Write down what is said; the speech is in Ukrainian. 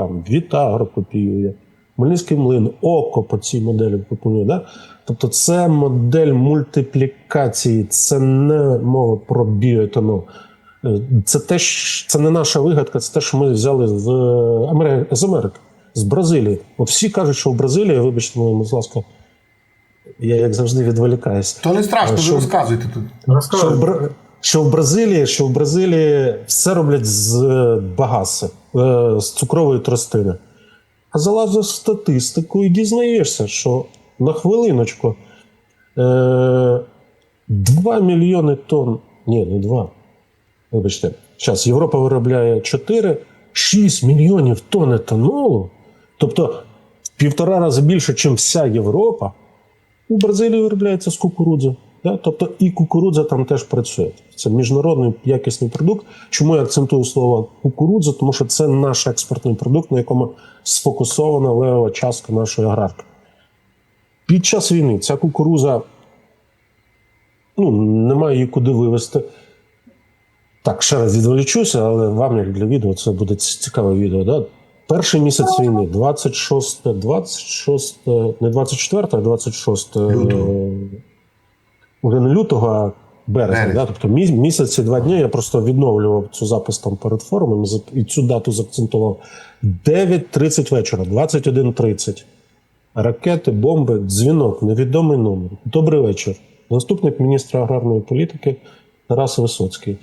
там Вітагро копіює, Хмельницький млин, Око по цій моделі пропонує. Да? Тобто це модель мультиплікації, це не мова про біоетанол. Е, Це те, це не наша вигадка, це те, що ми взяли з Америки, з Америки, з Бразилії. От всі кажуть, що в Бразилії, вибачте мене, будь ласка, я як завжди відволікаюсь. То не страшно, ви Що- розказуйте тут. Що що в Бразилії, що в Бразилії все роблять з е, багаси, е, з цукрової тростини. А залазиш в статистику і дізнаєшся, що на хвилиночку е, 2 мільйони тонн. Ні, не 2. Вибачте, зараз Європа виробляє 4, 6 мільйонів тонн етанолу. Тобто в півтора рази більше, ніж вся Європа. У Бразилії виробляється з кукурудзи. Да? Тобто і кукурудза там теж працює. Це міжнародний якісний продукт. Чому я акцентую слово кукурудза? Тому що це наш експортний продукт, на якому сфокусована левова частка нашої аграрки. Під час війни ця кукуруза ну, немає її куди вивезти. Так, ще раз відволічуся, але вам, як для відео, це буде цікаве відео. Да? Перший місяць війни, 26, 26, не 24, а 26 Лютого. Е, уже не лютого, а березня. Да? Тобто місяці, місяць і два дні я просто відновлював цю запис там перед форумом і цю дату заакцентував. 9.30 вечора, 21.30. Ракети, бомби, дзвінок, невідомий номер. Добрий вечір. Заступник міністра аграрної політики Тарас Висоцький.